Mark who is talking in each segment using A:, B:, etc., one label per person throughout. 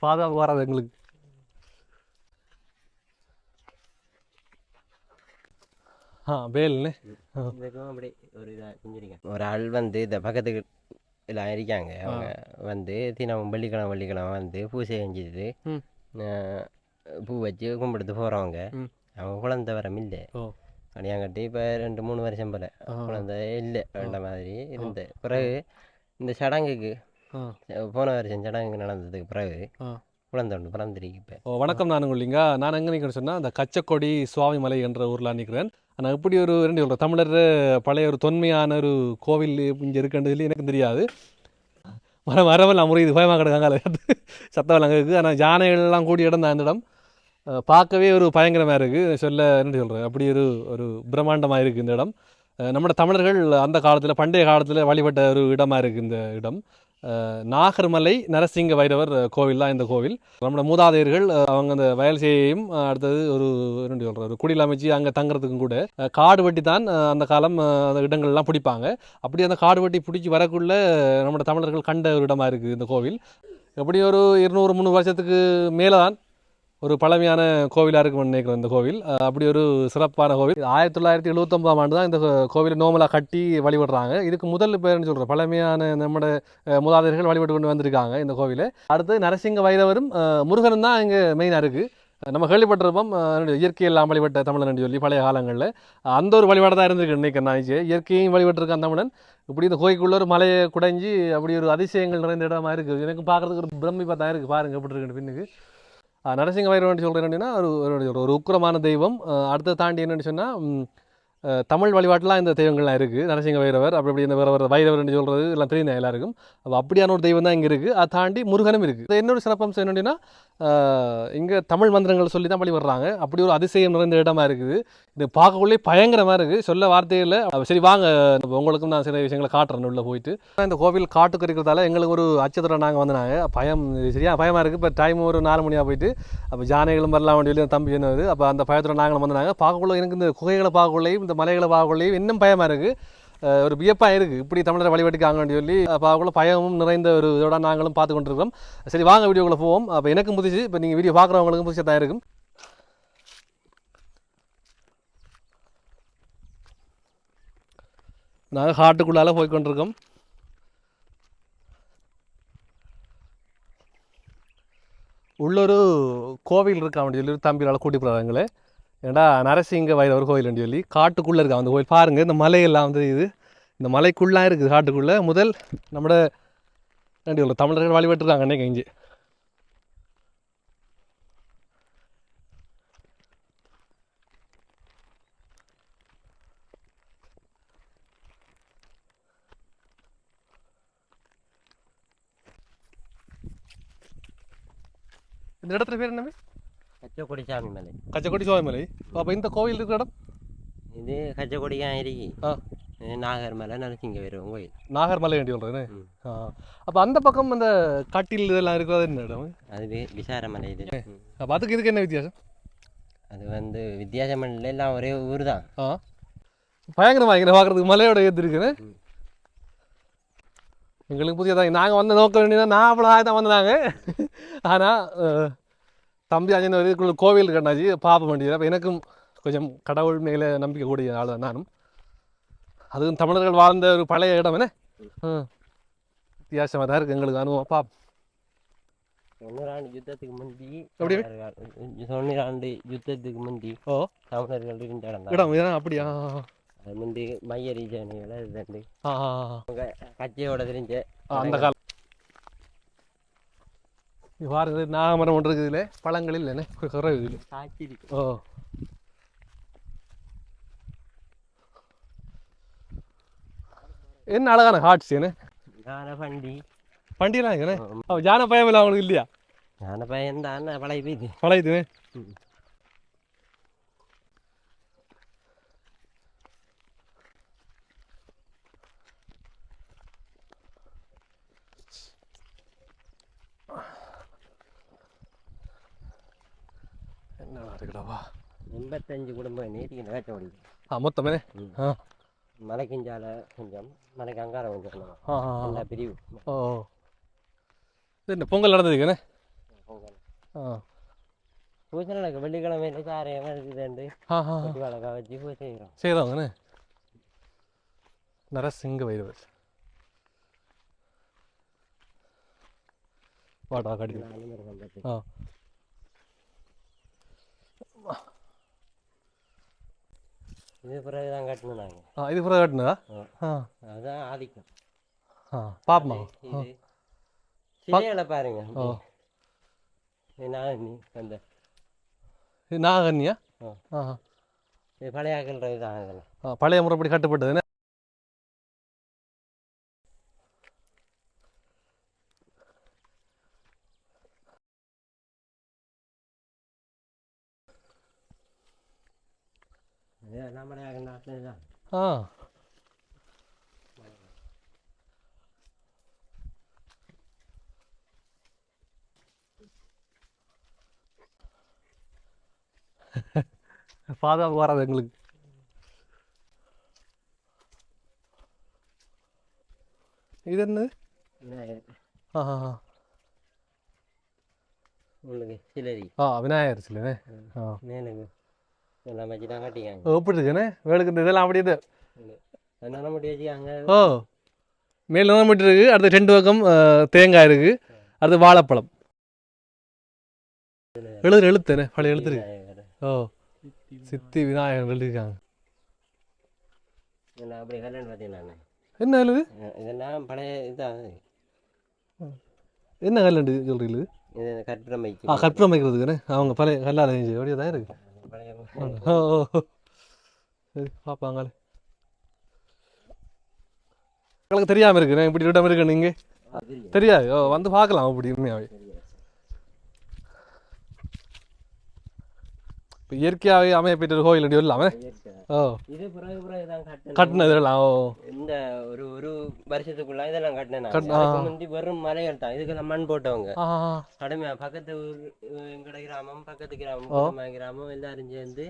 A: பாதுகாப்பு வராது எங்களுக்கு. ஆ வேல்னு
B: ஒரு இதாக ஒரு ஆள் வந்து இந்த பக்கத்துக்கு எல்லாம் இருக்காங்க. அவங்க வந்து தினம் வெள்ளிக்கிழமை வெள்ளிக்கிழமை வந்து பூசை செஞ்சுட்டு பூ வச்சு கும்பிடுத்து போகிறவங்க
A: ம்.
B: அவங்க குழந்தை வரம் இல்லை. கட்டி இப்போ ரெண்டு மூணு வருஷம் போல. குழந்தை இல்லை. வேண்ட மாதிரி இருந்த பிறகு இந்த சடங்குக்கு போன வருஷம் சடங்கு நடந்ததுக்கு பிறகு ஒன்று பிறந்திருக்கு இப்போ.
A: ஓ வணக்கம் நான் உங்களிங்க நான் எங்கே நிற்கிறேன்னு சொன்னால் அந்த கச்சக்கொடி சுவாமி மலை என்ற ஊரில் நிற்கிறேன் ஆனால் இப்படி ஒரு ரெண்டு சொல்கிறேன் தமிழர் பழைய ஒரு தொன்மையான ஒரு கோவில் இங்கே இருக்குன்னு சொல்லி எனக்கு தெரியாது. மர மரமெல்லாம் முறையுது பயமாக கிடக்காங்க சத்தம் அங்கே இருக்குது ஆனால் யானைகள்லாம் கூடி இடம் தான் அந்த இடம் பார்க்கவே ஒரு பயங்கரமாக இருக்குது சொல்ல என்ன சொல்கிறேன் அப்படி ஒரு ஒரு பிரம்மாண்டமாக இருக்குது இந்த இடம். நம்ம தமிழர்கள் அந்த காலத்தில் பண்டைய காலத்தில் வழிபட்ட ஒரு இடமா இருக்குது இந்த இடம். நாகர்மலை நரசிங்க வைரவர் கோவில் தான் இந்த கோவில். நம்மளோட மூதாதையர்கள் அவங்க அந்த வயல் செய்யையும் அடுத்தது ஒரு என்ன சொல்கிற ஒரு குடியில் அமைச்சு அங்கே தங்குறதுக்கும் கூட காடு வெட்டி தான் அந்த காலம் அந்த இடங்கள்லாம் பிடிப்பாங்க. அப்படி அந்த காடு வெட்டி பிடிச்சி வரக்குள்ள நம்மளோட தமிழர்கள் கண்ட ஒரு இடமா இருக்குது இந்த கோவில். எப்படி ஒரு இருநூறு முந்நூறு வருஷத்துக்கு மேலே தான் ஒரு பழமையான கோவிலாக இருக்கும்னு நினைக்கிறேன் இந்த கோவில். அப்படி ஒரு சிறப்பான கோவில். ஆயிரத்தி தொள்ளாயிரத்தி எழுபத்தொம்பதாம் ஆண்டு தான் இந்த கோவிலை நோமலாக கட்டி வழிபடுறாங்க. இதுக்கு முதல் பேர்னு சொல்கிறோம் பழமையான நம்ம அஹ், மூதாதையர்கள் வழிபட்டு கொண்டு வந்திருக்காங்க இந்த கோவிலை. அடுத்து நரசிங்க வைரவரும் முருகனும் தான் இங்கே மெயினாக இருக்குது நம்ம கேள்விப்பட்டிருப்போம். இயற்கையெல்லாம் வழிபட்ட தமிழன் சொல்லி பழைய காலங்களில். அந்த ஒரு வழிபாடு தான் இருந்திருக்கு நினைக்கிறேன் நான் இயற்கையும் வழிபட்டிருக்கான் தமிழன். இப்படி இந்த கோயிலுக்குள்ள ஒரு மலையை குடைஞ்சி அப்படி ஒரு அதிசயங்கள் நிறைந்த இடமா இருக்குது எனக்கு பார்க்கறதுக்கு ஒரு பிரமிப்பாக தான் இருக்குது பாருங்கள் எப்படி இருக்குன்னு பின்னுக்கு. நரசிங்க வைரவன் சொல்கிறேன் அப்படின்னா ஒரு ஒரு- உக்கிரமான தெய்வம். அடுத்த தாண்டி என்னன்னு சொன்னால் தமிழ் வழிபாட்டெலாம் இந்த தெய்வங்கள்லாம் இருக்குது. நரசிங்க வைரவர் அப்படி இப்படி இந்த வைரவர் வைரவர்னு சொல்கிறது எல்லாம் தெரியும் எல்லாருக்கும்? அப்போ அப்படியான ஒரு தெய்வம் தான் இங்கே இருக்குது. அதை தாண்டி முருகனும் இருக்குது. இன்னொரு சிறப்பம்சம் என்னென்னா இங்கே தமிழ் மந்திரங்கள் சொல்லி தான் வழிபடுறாங்க. அப்படி ஒரு அதிசயம் நிறைந்த இடமா இருக்குது. இது பார்க்கக்குள்ளே பயங்கரமாக இருக்குது. சொல்ல வார்த்தையில் சரி வாங்க. உங்களுக்கும் நான் சில விஷயங்களை காட்டுறேன் உள்ளே போயிட்டு. இந்த கோவில் காட்டுக்கு இருக்கிறதால எங்களுக்கு ஒரு அச்சத்துடன் நாங்கள் வந்தாங்க பயம் சரியா? பயமாக இருக்குது. இப்போ டைம் ஒரு நாலு மணியாக போயிட்டு அப்போ ஜானைகளும் வரலாம் வேண்டிய தம்பி என்னது அப்போ அந்த பயத்துடன் நாங்களும் வந்தாங்க பார்க்கக்குள்ள எனக்கு இந்த குகைகளை பார்க்கக்குள்ளேயும் இந்த மலைகளை பார்க்கலையும் இன்னும் பயமாக இருக்குது ஒரு வியப்பாக இருக்குது இப்படி தமிழரை வேண்டிய சொல்லி பார்க்கல பயமும் நிறைந்த ஒரு இதோட நாங்களும் பார்த்து கொண்டிருக்கிறோம் சரி வாங்க வீடியோக்குள்ளே போவோம். அப்போ எனக்கும் புதுசு இப்போ நீங்கள் வீடியோ பார்க்குறவங்களுக்கும் புதுசாக தான் இருக்கும். நாங்கள் காட்டுக்குள்ளால போய் கொண்டிருக்கோம் உள்ளொரு கோவில் இருக்கா அப்படின்னு சொல்லி ஒரு தம்பியால் கூட்டி போகிறாங்களே ஏண்டா நரசிங்க வைரவர் கோயில்னு சொல்லி காட்டுக்குள்ளே இருக்கா அந்த கோயில். பாருங்கள் இந்த மலையெல்லாம் வந்து இது. இந்த மலைக்குள்ளே இருக்குது காட்டுக்குள்ளே. முதல் நம்மட நன்றி உள்ள தமிழர்கள் வழிபட்டுருக்காங்க அன்னைக்கு இங்கே. இந்த இடத்துல பேர் என்ன
B: கச்சக்கொடி சாமி மலை.
A: கச்சக்கொடி சோழமலை அப்போ இந்த கோவில் இருக்கிற இடம்?
B: இது கச்சக்கொடியாக இருக்கு. நாகர்மலை நரசிங்க வீரவன் கோயில்.
A: நாகர்மலை வேண்டி சொல்கிறேன்
B: ம்.
A: ஆ. அப்போ அந்த பக்கம் அந்த காட்டில் இதெல்லாம் இருக்கிறது என்ன இடம்?
B: அது விசாரமலை இது.
A: அப்போ அதுக்கு இதுக்கு என்ன வித்தியாசம்?
B: அது வந்து வித்தியாசமல்ல எல்லாம் ஒரே ஊர் தான்.
A: ஆ. பயங்கரமாக இங்கே பார்க்குறதுக்கு மலையோட ஏற்று இருக்குன்னு. எங்களுக்கு புதியதாக நாங்கள் வந்த நோக்க வேண்டியதான் நான் அவ்வளோ தான் வந்தாங்க ஆனால் தம்பி அஞ்சன் இதுக்குள்ள கோவில் கண்ணாச்சு பார்ப்ப வேண்டியது. அப்போ எனக்கும் கொஞ்சம் கடவுள் மேலே நம்பிக்கை கூடிய ஆள் தான் நானும். அதுவும் தமிழர்கள் வாழ்ந்த ஒரு பழைய இடம் என்ன? வித்தியாசமாக தான் இருக்குது எங்களுக்கு அனுபவம். பா
B: தொண்ணூறாண்டு யுத்தத்துக்கு முந்தி? தமிழர்கள் தொண்ணூறாண்டு யுத்தத்துக்கு முந்தி
A: ஓ.
B: தமிழர்கள் இருந்த இடம்
A: அப்படியா?
B: முந்தி மையரி
A: ஆ.
B: கட்சியோட தெரிஞ்ச
A: அந்த காலம் இது பாருங்க நாகமரம் ஒன்று இருக்குது இதில் பழங்கள் இல்லைண்ணே குறை இதில் ஓ என்ன அழகான ஹார்ட்ஸ் என்ன
B: ஞான பண்டி
A: என்ன அவ ஜான பயம் இல்லை அவங்களுக்கு இல்லையா
B: ஞான பையன் தான் பழைய போயிது
A: இருக்குடாவா
B: எண்பத்தஞ்சு குடும்பம் நீட்டிக்கு கச்சவடி
A: ஆ மொத்தமே. ஆ.
B: மலைக்கிஞ்சால கொஞ்சம் மலைக்கு அங்கார கொஞ்சம் பிரிவு.
A: ஓ என்ன பொங்கல் நடந்ததுக்குண்ணே ஆ.
B: பூஜை நடக்கும் வெள்ளிக்கிழமையில சாரையம் இதுண்டு
A: ஆ ஆ.
B: கொட்டி வழக்கா வச்சு பூஜை செய்கிறோம்
A: செய்தவங்கண்ணே நரசிங்க வைரவர். வாடா கடி ஆ.
B: இது பிறகு தான் கட்டணும் நாங்கள்
A: இது புறம் காட்டுனதா?
B: அதுதான் ஆதிக்கம்.
A: ஆ பாப்பமா?
B: சிலைகளை பாருங்க.
A: ஓ
B: நான் நீ அந்த ஆ. இது பழைய ஆக்கல்றது தான் இதெல்லாம்
A: பழைய முறைப்படி கட்டுப்பட்டதுண்ணே
B: இதெல்லாம் பழைய ஆக்கல் நாட்டில் தான்
A: ஆ பாதுகாப்பு வராது எங்களுக்கு இது என்னது
B: விநாயகர்
A: ஆ ஆ, ஆ.
B: உங்களுக்கு சிலரி
A: ஆ விநாயகர் சிலைண்ணே ஆ
B: மேலுக்கு எல்லாம் வச்சு தான் கட்டிக்காங்க
A: ஓ, எப்படி இருக்குண்ணே வேலுக்கு இந்த இதெல்லாம் அப்படியே இது
B: வச்சுக்காங்க.
A: ஓ மேல் நிலமட்டு இருக்கு அடுத்து ரெண்டு பக்கம் தேங்காய் இருக்கு அடுத்து வாழைப்பழம். எழுது எழுத்துண்ணே பழைய எழுத்து இருக்கு
B: விநாயகர்.
A: ஓ சித்தி விநாயகர் எழுதியிருக்காங்க.
B: அப்படி கல்யாணம் பார்த்தீங்கன்னா
A: என்ன எழுது?
B: இதெல்லாம் பழைய இதான்.
A: என்ன கல்லண்டு சொல்றீங்க?
B: இது கற்பூரம்
A: ஆ
B: வைக்க
A: கற்பூரம் வைக்கிறதுக்குண்ணே அவங்க பழைய கல்லால் செஞ்சு அப்படியே தான் இருக்கு.
B: பழைய
A: ஓ ஓ ஓ. சரி பார்ப்பாங்களே உங்களுக்கு தெரியாமல் இருக்குண்ணே இப்படி இடம் இருக்கு நீங்கள் தெரியாது. ஓ வந்து பார்க்கலாம் அப்படி உண்மையாவே. இப்போ இயற்கையாகவே அமையப்பட்ட ஒரு கோயில் அப்படி இல்லாமல் ஓ.
B: இது பிறகு பிறகு தான்
A: கட்டினது. எல்லாம் ஓ.
B: இந்த ஒரு ஒரு வருஷத்துக்குள்ள இதெல்லாம் கட்டினேன் அதுக்கு முந்தி வெறும் மலைகள் தான். இதுக்கெல்லாம் மண் போட்டவங்க. கடுமையா பக்கத்து ஊர் எங்கட கிராமம் பக்கத்து கிராமம் கிராமம் எல்லாரும் சேர்ந்து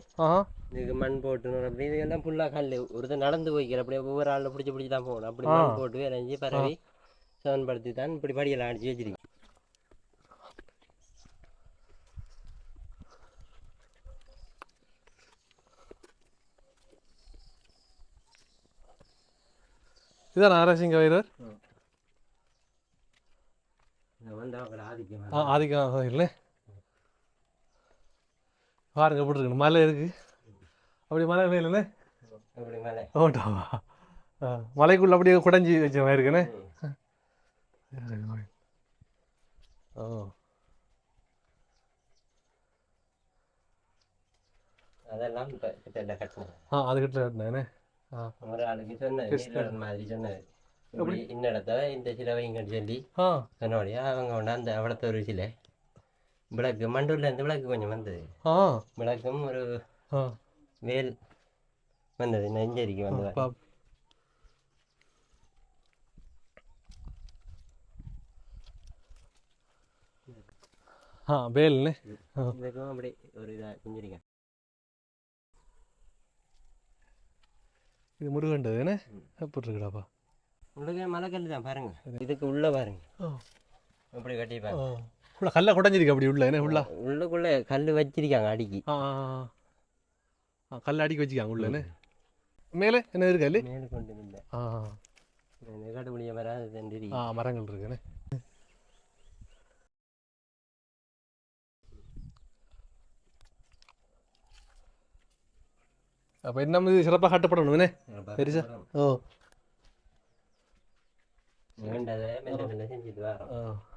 B: இதுக்கு மண் போட்டணும். அப்படி இதுக்கெல்லாம் ஃபுல்லாக கல் ஒருத்தர் நடந்து போய்க்கிற அப்படியே ஒவ்வொரு ஆளில் பிடிச்சி பிடிச்சி தான் போகணும். அப்படி மண் போட்டு விளைஞ்சி பரவி சவன்படுத்தி தான் இப்படி படியெல்லாம் அடிச்சு வச்சிருக்கு
A: இதான் நாரசிங்க வைரர். ஆ. ஆதிக்கம். கோயில்ல பாருங்க எப்படி இருக்கு. மலை இருக்கு. அப்படி மலை மேலே ஓட்டாவா மலைக்குள்ள அப்படியே குடஞ்சி வச்ச மாதிரி இருக்குண்ணே ஓ.
B: அதெல்லாம் கிட்ட
A: ஆ அதுக்கிட்ட கட்டினேண்ணே ஆ
B: ஒரு ஆளுக்கு சொன்னது மாதிரி சொன்னது இப்படி இந்த இடத்த இந்த சிலை வைங்கன்னு சொல்லி
A: ஆ
B: சொன்னபடியா அவங்க கொண்டு அந்த அவ்வளோத்த ஒரு சிலை விளக்கு மண்டூர்லேருந்து விளக்கு கொஞ்சம் வந்தது விளக்கும் ஒரு வேல் வந்தது நெஞ்சரிக்கு வந்தது
A: ஆ
B: இதுக்கும் அப்படி ஒரு இதாக செஞ்சிருக்கேன்
A: இது முருகண்டதுண்ணே எப்படி இருக்குடாப்பா
B: உங்களுக்கு மலைக்கல் தான் பாருங்க. இதுக்கு உள்ள பாருங்க. அப்படி கட்டிப்பாங்க
A: உள்ள கல்ல குடஞ்சிருக்கு அப்படி உள்ள என்ன உள்ள?
B: உள்ளுக்குள்ள கல் வச்சிருக்காங்க அடிக்கி.
A: கல்ல அடிக்க வச்சுக்காங்க உள்ளன்னு மேலே என்ன இருக்கு
B: மேலே கொண்டு இல்லை
A: ஆ
B: கடுபடிய வராது தண்டி
A: ஆ மரங்கள் இருக்குண்ணே அப்போ என்ன இது சிறப்பாக காட்டப்படணும்ண்ணே பெருசா ஓ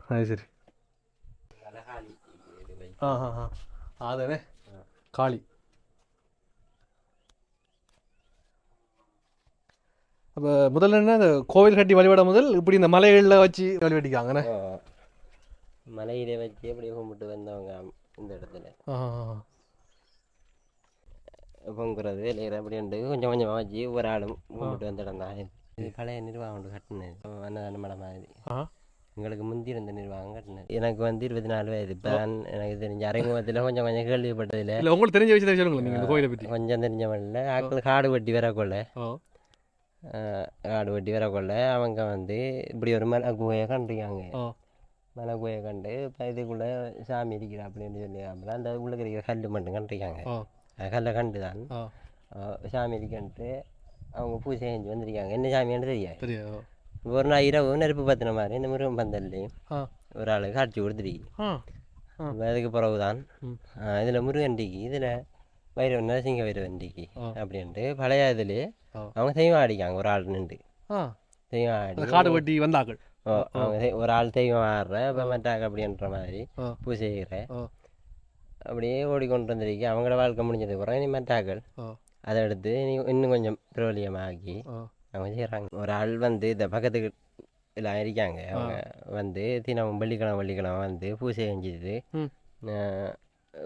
A: அது சரி. ஆ ஆ ஆ அதானே காளி அப்போ முதல்ல என்ன இந்த கோவில் கட்டி வழிபட முதல் இப்படி இந்த மலைகளில் வச்சு வழிபட்டிக்காங்கண்ணே.
B: மலையிலே வச்சு அப்படியே கும்பிட்டு வந்தவங்க இந்த இடத்துல பொங்குறது இல்லைங்கிற அப்படின்ட்டு கொஞ்சம் கொஞ்சமாக வச்சு ஒரு ஆளும் கும்பிட்டு வந்த இடம் தான் இது பழைய நிர்வாகம் ஒன்று கட்டினது. அன்னதான மடம் மாதிரி. எங்களுக்கு முந்தி இருந்த நிர்வாகம் கட்டினது. எனக்கு வந்து இருபத்தி நாலு வயது. இப்போ எனக்கு தெரிஞ்ச அறிமுகத்தில் கொஞ்சம் கொஞ்சம் கேள்விப்பட்டதில்ல.
A: உங்களுக்கு தெரிஞ்ச கோயிலை பற்றி
B: கொஞ்சம் தெரிஞ்சவன்ல. ஆட்கள் காடு வெட்டி வரக்கொள்ள. காடு வெட்டி வரக்கொள்ள அவங்க வந்து இப்படி ஒரு மலை குகையை கண்டிருக்காங்க. மலை கோயை கண்டு இப்போ இதுக்குள்ளே சாமி இருக்கிறா அப்படின்னு சொல்லி அந்த உள்ள இருக்கிற கல் மட்டும் கண்டிருக்காங்க. கல்லை கண்டு தான் சாமி இருக்கன்ட்டு அவங்க பூஜை செஞ்சு வந்திருக்காங்க. என்ன சாமின்னு தெரியாது. ஒரு நாள் இரவு நெருப்பு பத்தின மாதிரி இந்த முருகன் பந்தல்லையும் ஒரு ஆளுக்கு காட்சி கொடுத்துருக்கு. அதுக்கு பிறகு தான்
A: ம்.
B: இதில் முருகண்டிக்கு இதில் வைரவன் நரசிங்க வைரவண்டிக்கு. அப்படின்ட்டு பழைய இதுலேயே. அவங்க தெய்வம் ஆடிக்காங்க ஒரு ஆள் நின்று. தெய்வம் ஆடி
A: காடு வெட்டி வந்தாக்கள்
B: அவங்க ஒரு ஆள் தெய்வம் ஆடுற இப்போ மറ്റാக்க அப்படின்ற மாதிரி பூஜை செய்கிற அப்படியே ஓடிக்கொண்டு வந்திருக்கு அவங்களோட வாழ்க்கை முடிஞ்சதுக்கு அப்புறம் இனி மറ്റാக்கள்
A: ஆ.
B: அதை எடுத்து இனி இன்னும் கொஞ்சம் பிரபலியமாக்கி அவங்க செய்கிறாங்க ஒரு ஆள் வந்து இந்த பக்கத்துக்கு எல்லாம் இருக்காங்க அவங்க வந்து தினமும் வெள்ளிக்கிழமை வெள்ளிக்கிழமை வந்து பூஜை செஞ்சுட்டு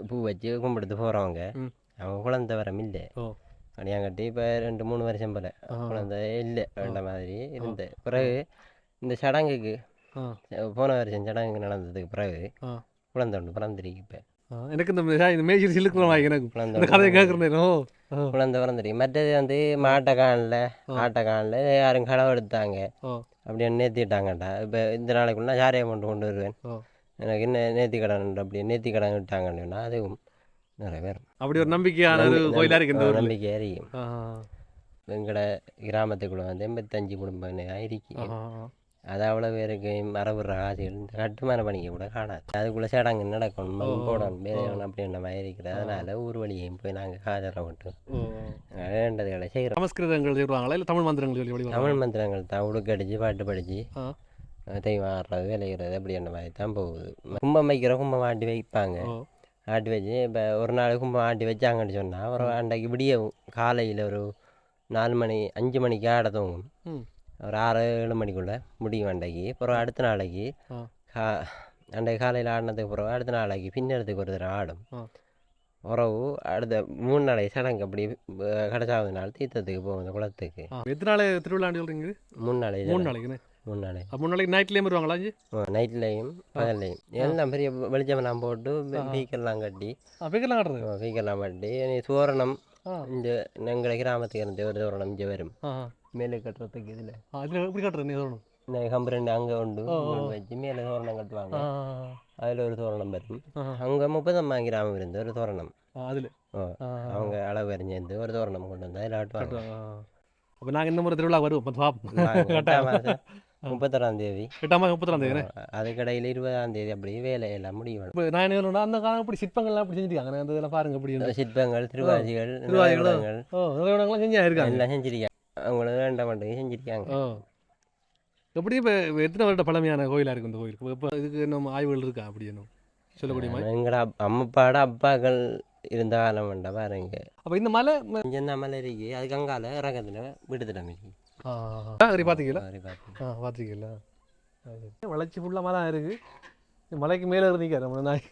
B: பூ வச்சு கும்பிடுத்து போகிறவங்க. அவங்க குழந்தை வரம் இல்லை.
A: ஓ.
B: கட்டி இப்போ ரெண்டு மூணு வருஷம் போல. குழந்தை இல்லை வேண்ட மாதிரி இருந்த. பிறகு இந்த சடங்குக்கு போன வருஷம் சடங்கு நடந்ததுக்கு பிறகு குழந்தை ஒன்று பிறந்திருக்கு இப்போ.
A: எனக்கு இந்த இந்த மேய்ச்சி சிலுக்குறமா எனக்கு
B: குழந்தை
A: இந்த கதையை கேட்குறேன்
B: குழந்தை பிறந்திருக்கு மற்றது வந்து மாட்டை காணல ஆட்டை காணல யாரும் களவு எடுத்தாங்க.
A: ஓ
B: அப்படின்னு நேர்த்திட்டாங்கடா. இப்போ இந்த நாளைக்குள்ள சாரையை கொண்டு கொண்டு வருவேன். எனக்கு என்ன நேர்த்தி கடன் அப்படி நேர்த்தி கடன் விட்டாங்கன்னா அதுவும் நிறைவேறும்
A: அப்படி ஒரு நம்பிக்கையான ஒரு கோயிலாக இருக்கு
B: நம்பிக்கை அறியும் எங்களோட கிராமத்துக்குள்ள வந்து எண்பத்தஞ்சு குடும்பம் இருக்கு அது அவ்வளோ பேருக்கு மரபுற ஆசைகள் இந்த கட்டுமான பணிக்கு கூட காணாது. அதுக்குள்ளே சடங்கு நடக்கணும் மண் போடணும் வேலையணும் அப்படின்ற மாதிரி இருக்குது. அதனால ஊர் வழியையும் போய் நாங்கள் காதலை விட்டு
A: ஓ.
B: வேண்டதுகளை செய்கிறோம்
A: சமஸ்கிருதங்கள் சொல்லுவாங்களா இல்லை தமிழ் மந்திரங்கள்
B: தமிழ் மந்திரங்கள் தான் உடுக்கடிச்சு பாட்டு படித்து
A: ஆ.
B: தெய்வம் ஆடுறது விளையிறது அப்படின்ற மாதிரி தான் போகுது. கும்பம் வைக்கிற கும்பம் ஆட்டி வைப்பாங்க. ஆட்டி வச்சு இப்போ ஒரு நாள் கும்பம் ஆட்டி வச்சாங்கன்னு சொன்னால் ஒரு அன்றைக்கு விடிய காலையில் ஒரு நாலு மணி அஞ்சு மணிக்கு ஆட தூங்கும். ஒரு ஆறு ஏழு மணிக்குள்ளே முடியும் அன்றைக்கு. அப்புறம் அடுத்த நாளைக்கு கா அன்றைக்கு காலையில் ஆடினதுக்கு பிறகு அடுத்த நாளைக்கு பின்னறதுக்கு ஒரு தடவை ஆடும். உறவு அடுத்த மூணு நாளைக்கு சடங்கு அப்படி கடைசாவது நாள் தீர்த்தத்துக்கு போகும் குளத்துக்கு.
A: எத்தனை நாள் திருவிழாண்டு சொல்கிறீங்க
B: மூணு நாளைக்கு
A: மூணு. நாளைக்குண்ணே
B: மூணு நாளைக்கு.
A: மூணு நாளைக்கு நைட்லேயும் வருவாங்களா
B: நைட்லேயும் பகல்லையும். எல்லாம் பெரிய வெளிச்சமெல்லாம் போட்டு வீக்கெல்லாம் கட்டி.
A: ஆ பிக்கெல்லாம் காட்டுறது?
B: வீக்கெல்லாம் கட்டி. சோரணம் இந்த எங்களை கிராமத்துக்கு இருந்து ஒரு தோரணம் இங்கே வரும். மேலே கட்டுறதுக்கு இதில்
A: ஆ இதில் எப்படி காட்டுறது நீ சொல்லணும்
B: இந்த கம்பரெண்டு அங்கே உண்டு வச்சு மேலே தோரணம் கட்டுவாங்க அதில் ஒரு தோரணம் வரும் அங்கே முப்பதம்மா கிராமம் இருந்து ஒரு தோரணம்
A: அதில்
B: அவங்க அளவு அறிஞ்சு ஒரு தோரணம் கொண்டு வந்து அதில் ஆட்டுவாங்க
A: அப்போ நாங்கள் இந்த முறை திருவிழா வருவோம்
B: முப்பத்தொறாம் தேதி
A: எட்டாம் மாதம் முப்பத்தாம் தேதி
B: அதுக்கடையில் இருபதாம் தேதி அப்படி வேலையெல்லாம் முடியும்
A: இப்போ நான் என்ன அந்த காலம் அப்படி சிற்பங்கள்லாம் அப்படி செஞ்சுருக்காங்க அந்த இதெல்லாம் பாருங்க அப்படி.
B: சிற்பங்கள் திருவாதிகள்
A: திருவாதிகளா?
B: நிலவரங்கள்
A: ஓ நிறுவனங்கள்லாம் செஞ்சு இருக்காங்க
B: எல்லாம் செஞ்சிருக்காங்க அவங்களும் வேண்டாம் மட்டும் செஞ்சிருக்காங்க.
A: ஓ எப்படி இப்போ எத்தனை வருட பழமையான கோயிலாக இருக்கும் இந்த கோயில் இப்போ இதுக்கு இன்னும் ஆய்வுகள் இருக்கா அப்படி இன்னும்? சொல்லக்கூடிய மாதிரி
B: எங்கட அப்- அம்மாப்பாட அப்பாக்கள் இருந்த காலம் வேண்டாம் பாருங்க.
A: அப்போ இந்த மலை
B: தான் மலை இருக்கு அதுக்கு அங்கால இறக்கத்துல விடுதடம் இருக்கு
A: ஆ சரி பார்த்தீங்களா
B: அவரை பார்த்து
A: ஆ வளர்ச்சி ஃபுல்லாக மலை இருக்குது மலைக்கு மேலே இருந்து நிற்கிறேன் நம்ம நாய்.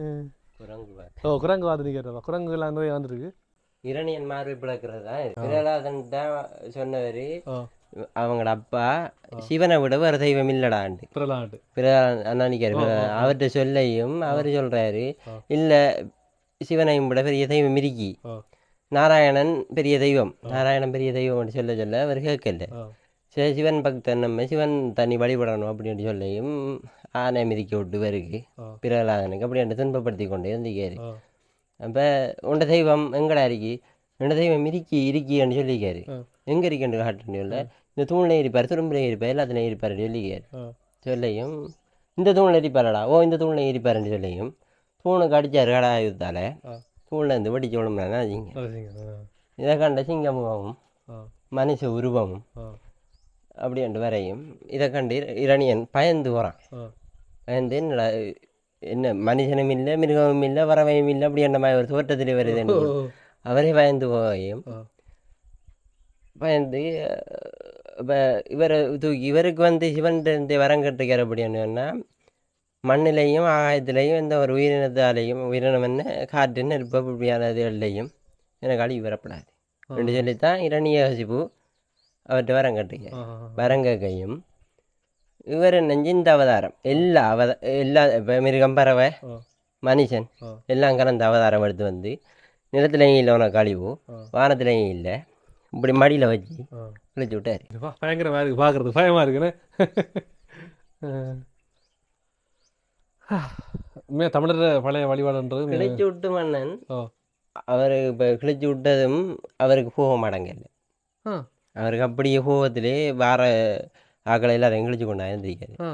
A: ம்.
B: குரங்கு.
A: ஓ குரங்கு பார்த்து நிற்கிறேன் குரங்கு எல்லாம் நிறைய வந்துருக்கு.
B: இரணியன் மார்பை பிளக்கிறது தான் பிரகலாதன் தான் சொன்னவர் அவங்களோட அப்பா சிவனை விட வேறு தெய்வம் இல்லடாண்டு அண்ணாணிக்கார் அவர்கிட்ட சொல்லையும் அவர் சொல்றாரு இல்ல சிவனையும் விட பெரிய தெய்வம் இருக்கி. நாராயணன் பெரிய தெய்வம். நாராயணன் பெரிய தெய்வம் சொல்ல சொல்ல அவர் கேட்கல. சிவன் பக்தன் நம்ம சிவன் தண்ணி வழிபடணும் அப்படின்னு சொல்லியும் ஆனை மிதிக்க விட்டு வருகு. பிரகலாதனுக்கு அப்படி துன்பப்படுத்தி கொண்டே இருந்திருக்காரு
A: ஓ
B: அப்போ உண்ட தெய்வம் எங்கடா இருக்கி? உண்ட தெய்வம் இருக்கி இருக்கின்னு சொல்லிக்காரு. எங்கே இருக்குன்னு காட்டுன்னு சொல்ல இந்த தூணில் இருப்பார் துரும்பில் இருப்பார் எல்லாத்துலையும் இருப்பார் சொல்லிக்காரு. சொல்லியும் இந்த தூணில் எரிப்பாரடா ஓ இந்த தூணில் எரிப்பாருன்னு சொல்லியும் தூணுக்கு அடிச்சார் கடா யுத்தால. தூணில் இருந்து வெடிச்சு
A: ஆ.
B: இதை கண்ட சிங்கமுகமும் மனுஷ உருவமும் அப்படின்ட்டு வரையும் இதை கண்டு இர- இரணியன் பயந்து
A: ஆ.
B: பயந்து என்னடா என்ன மனுஷனும் இல்லை மிருகமும் இல்லை வரவையும் இல்லை அப்படின்ற மாதிரி ஒரு தோட்டத்தில் வருதுன்னு
A: ஓ.
B: அவரே பயந்து போயும்
A: ஆ.
B: பயந்து இப்போ இவரை இவருக்கு வந்து சிவன் இருந்து வரம் கட்டுக்கார் அப்படின்னு மண்ணிலையும் ஆகாயத்திலையும் எந்த ஒரு உயிரினத்தாலையும் உயிரினம் என்ன காற்று நெருப்பு அப்படியானதுகள்லையும் எனக்கு அழிவு வரப்படாது. ரெண்டு சொல்லித்தான் இரணிய கசிப்பு அவர்கிட்ட வரம் கட்டுக்க
A: ஆ.
B: வரங்கையும் இவர் நெஞ்சு இந்த அவதாரம். எல்லா அவத எல்லா இப்போ மிருகம் பறவை மனுஷன். எல்லாம் கலந்த அவதாரம் எடுத்து வந்து நிலத்துலையும் இல்லை உனக்கு அழிவு
A: ஆ.
B: வானத்துலையும் இல்லை. இப்படி மடியில் வச்சு குளிச்சு விட்டார்.
A: பயங்கரமாக இருக்குது பார்க்குறது பயமாக உண்மையாக தமிழர் பழைய வழிபாடுன்றது
B: கிழிச்சு விட்டு மன்னன் அவர் இப்போ கிழிச்சு விட்டதும் அவருக்கு போக மாட்டங்கல்ல
A: ஆ.
B: அவருக்கு அப்படியே கோவத்திலே வார இருந்திருக்காரு
A: ஆ.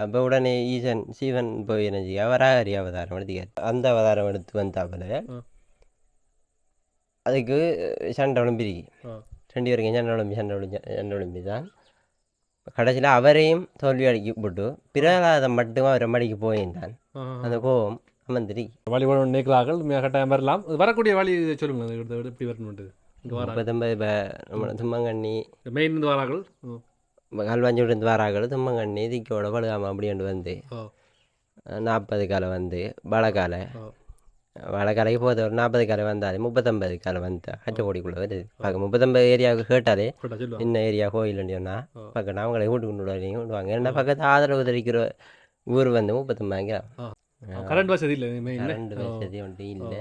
B: அப்போ உடனே ஈசன் சீவன் போய் என்ன செய்ய வராகரி அவதாரம் எடுத்துக்காரு. அந்த அவதாரம் எடுத்து வந்தாப்புல
A: ஆ.
B: அதுக்கு சண்டை ஒளிம்பிருக்கு
A: ஆ.
B: ரெண்டு பேருக்கும் சண்டை ஒளிம்பி சண்டை ஒளிம்பி சண்டை ஒளிம்பி தான் கடைசியில் அவரையும் தோல்வி அடிக்கி போட்டு பிரகலாதம் மட்டும் அவரை மடிக்கு போயிருந்தான். அந்த கோபம் அமர்ந்திருக்கு.
A: வழிபாடு நினைக்கிறார்கள் மிக கட்டாயம் வரலாம். வரக்கூடிய வழி சொல்லுங்க எப்படி
B: முப்பத்தொன்பது இப்போ நம்ம தும்மங்கண்ணி
A: மெயின் வரார்கள்.
B: கல்வாஞ்சூர்லேருந்து வரார்கள் தும்மங்கண்ணி திக்கோட பழுகாம அப்படின்ட்டு வந்து நாற்பது காலை வந்து வடக்காலை
A: ஓ
B: வடக்காலைக்கு போகிறது ஒரு நாற்பது காலை வந்தாலே முப்பத்தொன்பது காலை வந்து கச்சக்கோடிக்குள்ளே வருது பார்க்க முப்பத்தொன்பது ஏரியாவுக்கு கேட்டாலே
A: கேட்டா
B: என்ன ஏரியா கோயில்னு சொன்னால்
A: ஆ.
B: பக்கத்து அவங்களை வீட்டு கொண்டு வரீங்க விடுவாங்க ஏன்னா பக்கத்து ஆதரவு தெரிவிக்கிற ஊர் வந்து முப்பத்தொம்பது கிராம்
A: கரண்ட் வசதி இல்லை மெயின்
B: ரெண்டு வசதி ஒன்று இல்லை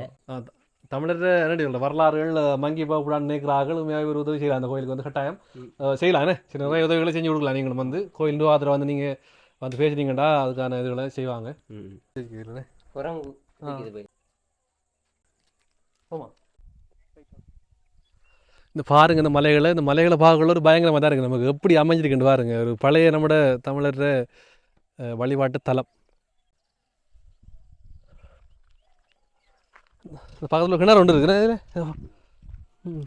A: தமிழர் என்ன சொல்ற வரலாறுகள் மங்கி போகக்கூடாதுன்னு நினைக்கிறார்கள் உண்மையாக ஒரு உதவி செய்யலாம் அந்த கோயிலுக்கு வந்து கட்டாயம். என்ன? சின்ன நிறைய உதவிகளை செஞ்சு கொடுக்கலாம். நீங்களும் வந்து கோயில் நிர்வாகத்தில் வந்து நீங்கள் வந்து பேசுனீங்கடா அதுக்கான இதுகளை செய்வாங்க.
B: ம் குரங்கு இருக்குது போய்.
A: ஆமாம் இந்த பாருங்க இந்த மலைகளை இந்த மலைகளை பார்க்கல ஒரு பயங்கரமாக தான் இருக்குது நமக்கு எப்படி அமைஞ்சிருக்குன்னு பாருங்க. ஒரு பழைய நம்மட தமிழர் வழிபாட்டு தலம். பக்கத்தில் கிணறு ஒன்று இருக்குண்ணே இதில் ம்.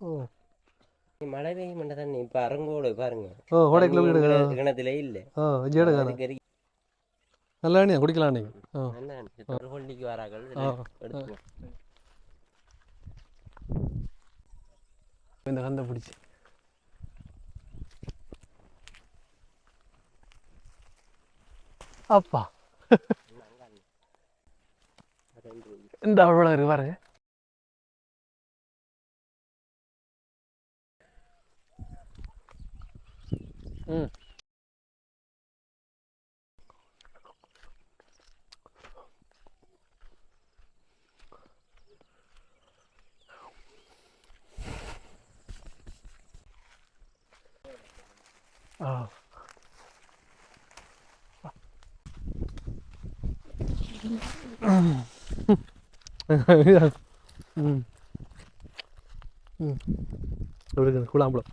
A: ஓ.
B: மழை பெய்யும் மட்டும் தண்ணி இப்போ அரங்கோடு பாருங்க.
A: ஓ கோடைக்குள்ள வீடு
B: கிண- கிணத்துல இல்லை.
A: ஓ ஜேடு காண
B: அதுக்கு எரி-
A: நல்லா நீ குடிக்கலாம்
B: கொல்லிக்கு வரார்கள்
A: ஆ.
B: எடுத்துக்கோ.
A: இந்த கந்தை பிடிச்சி. அப்பா. இந்த அவ்வளோ இருக்கு ம். ஆ. ம் ம் இருக்குது கூழாம்பழம்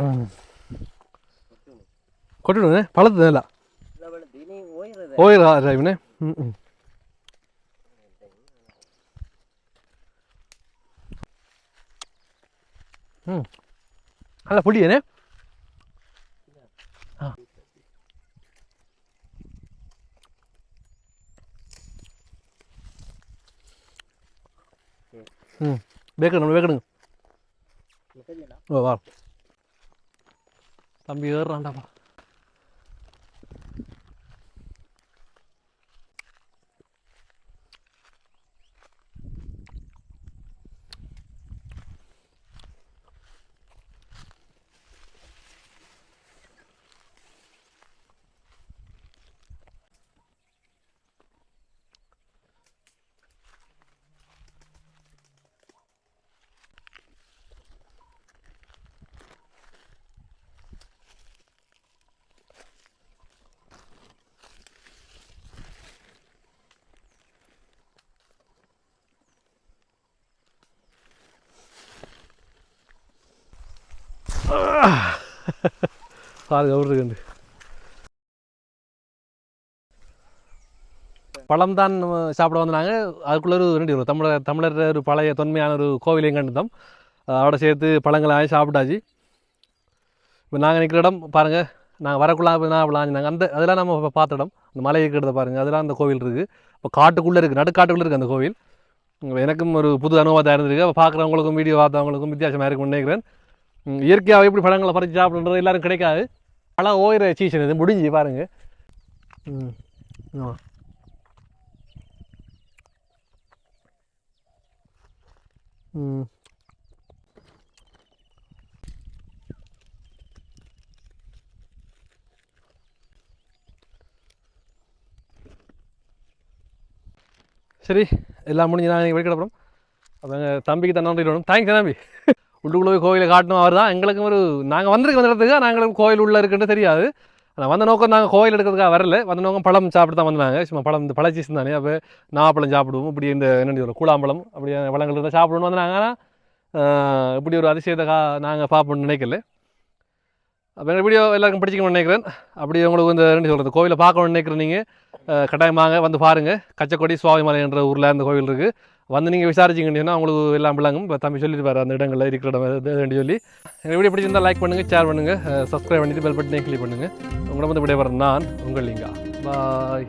A: ம் பழத்து இல்லை ஓயிரா இவனே. ம் ம். ம். நல்லா புளியனே ஆ ம் வேக்கணும் வேக்கணுங்க ஓ வா தம்பி பாருங்க அவர் கண்டு பழம் தான் நம்ம சாப்பிட வந்தாங்க அதுக்குள்ளே ஒரு ரெண்டு ஒரு தமிழர் தமிழர் ஒரு பழைய தொன்மையான ஒரு கோவிலையும் கண்டுதான் அதோட சேர்த்து பழங்களை ஆகி சாப்பிட்டாச்சு. இப்போ நாங்கள் நிற்கிற இடம் பாருங்கள் நாங்கள் வரக்குள்ளே போய் நாங்கள் அந்த அதெல்லாம் நம்ம இப்போ பார்த்த இடம். அந்த மலை இருக்கிறத பாருங்கள் அதெல்லாம் அந்த கோவில் இருக்குது இப்போ காட்டுக்குள்ளே இருக்குது நடுக்காட்டுக்குள்ளே இருக்குது அந்த கோவில். எனக்கும் ஒரு புது அனுபவத்தை இருந்திருக்கு. அப்போ பார்க்குறவங்களுக்கும் வீடியோ பார்த்தவங்களுக்கும் வித்தியாசமாக இருக்கும்னு நினைக்கிறேன். இயற்கையாக எப்படி பழங்களை பறிச்சு சாப்பிடுன்றது எல்லோரும் கிடைக்காது. பழம் ஓயிற சீசன் இது முடிஞ்சு பாருங்கள் ம் ஆ ம். சரி எல்லாம் முடிஞ்சு நான் வெளிக்கிடப்புறம் அப்போ தம்பிக்கு தான் நன்றி வேணும் தேங்க்ஸ் தம்பி. உள்ளுக்குள்ளே போய் கோயிலை காட்டணும். அவர் தான் எங்களுக்கும் ஒரு நாங்கள் வந்திருக்க வந்த இடத்துக்கு நாங்களுக்கு கோயில் உள்ளே இருக்குன்னு தெரியாது. ஆனால் வந்த நோக்கம் நாங்கள் கோயில் எடுக்கிறதுக்காக வரல. வந்த நோக்கம் பழம் சாப்பிட்டு தான் வந்தாங்க. சும்மா பழம் இந்த பழ சீசன் தானே. அப்போ நாவப்பழம் சாப்பிடுவோம். இப்படி இந்த என்ன சொல்ல கூழாம்பழம் அப்படி பழங்கள் இருந்தால் சாப்பிடணும்னு வந்தாங்க. ஆனால் இப்படி ஒரு அதிசயத்தை கா நாங்கள் பார்ப்போம்னு நினைக்கல. அப்போ எங்கள் வீடியோ எல்லாருக்கும் பிடிச்சிக்கணும்னு நினைக்கிறேன். அப்படி உங்களுக்கு இந்த ரெண்டு சொல்கிறது கோவிலை பார்க்கணும்னு நினைக்கிறேன் நீங்கள் கட்டாயமாக வந்து பாருங்கள் கச்சக்கொடி சுவாமிமலை என்ற ஊரில் அந்த கோவில் இருக்குது வந்து நீங்கள் விசாரிச்சிங்கன்னா உங்களுக்கு எல்லாம் விளங்கும். இப்போ தம்பி சொல்லியிருப்பார் அந்த இடங்களில் இருக்கிற இடம் வேண்டி சொல்லி. எப்படி வீடியோ லைக் பண்ணுங்கள் ஷேர் பண்ணுங்கள் சப்ஸ்கிரைப் பண்ணிட்டு பெல் பட்டனே கிளிக் பண்ணுங்கள் உங்களை வந்து விடைபெற நான் உங்கள் லிங்கா. பாய்